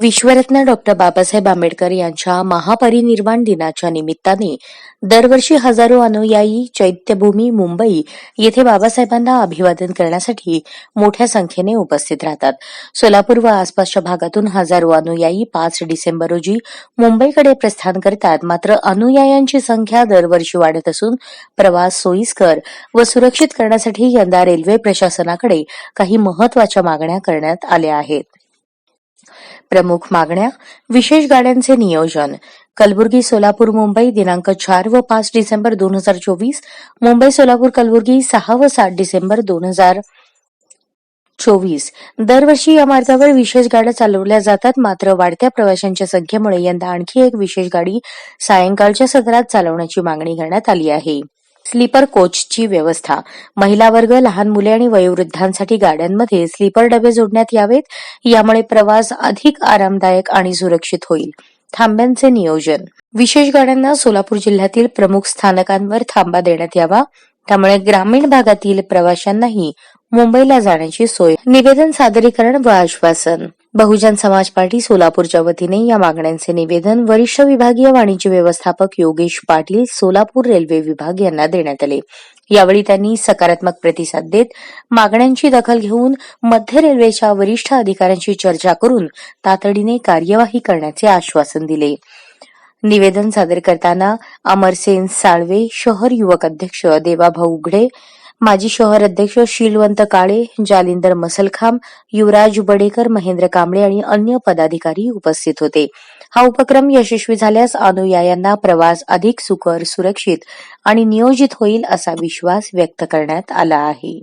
विश्वरत्न doctor Babasaheb Ambedkar यांच्या महापरिनिर्वाण दिनाच्या निमित्ताने दरवर्षी हजारो अनुयायी चैत्यभूमी मुंबई येथे बाबासाहेबांना अभिवादन करण्यासाठी मोठ्या संख्येने उपस्थित राहतात. सोलापूर व आसपासच्या भागातून हजारो अनुयायी पाच डिसेंबर रोजी मुंबईकडे प्रस्थान करतात. मात्र अनुयायांची संख्या दरवर्षी वाढत असून प्रवास सोयीस्कर व सुरक्षित करण्यासाठी यंदा रेल्वे प्रशासनाकडे काही महत्त्वाच्या मागण्या करण्यात आल्या आहेत. प्रमुख मागण्या विशेष गाड्यांचे नियोजन. कलबुर्गी सोलापूर मुंबई दिनांक चार व पाच डिसेंबर दोन हजार चोवीस मुंबई सोलापूर कलबुर्गी सहा व सात डिसेंबर दोन हजार चोवीस. दरवर्षी या मार्गावर विशेष गाड्या चालवल्या जातात मात्र वाढत्या प्रवाशांच्या संख्येमुळे यंदा आणखी एक विशेष गाडी सायंकाळच्या सत्रात चालवण्याची मागणी करण्यात आली आहे. स्लीपर कोचची व्यवस्था. महिला वर्ग लहान मुले आणि वयोवृद्धांसाठी गाड्यांमध्ये स्लीपर डबे जोडण्यात यावेत. यामुळे प्रवास अधिक आरामदायक आणि सुरक्षित होईल. थांब्यांचे नियोजन. विशेष गाड्यांना सोलापूर जिल्ह्यातील प्रमुख स्थानकांवर थांबा देण्यात यावा. त्यामुळे ग्रामीण भागातील प्रवाशांनाही मुंबईला जाण्याची सोय. निवेदन सादरीकरण व आश्वासन. बहुजन समाज पार्टी सोलापूरच्या वतीने या मागण्यांचे निवेदन वरिष्ठ विभागीय वाणिज्य व्यवस्थापक योगेश पाटील सोलापूर रेल्वे विभाग यांना देण्यात आले. यावेळी त्यांनी सकारात्मक प्रतिसाद देत मागण्यांची दखल घेऊन मध्य रेल्वेच्या वरिष्ठ अधिकाऱ्यांशी चर्चा करून तातडीने कार्यवाही करण्याचे आश्वासन दिले. निवेदन सादर करताना अमरसेन साळवे शहर युवक अध्यक्ष देवाभाऊ उघडे माजी शहर अध्यक्ष शीलवंत काळे जालिंदर मसलखांब युवराज बडेकर महेंद्र कांबळे आणि अन्य पदाधिकारी उपस्थित होते. हा उपक्रम यशस्वी झाल्यास अनुयायांना प्रवास अधिक सुकर सुरक्षित आणि नियोजित होईल असा विश्वास व्यक्त करण्यात आला आहे.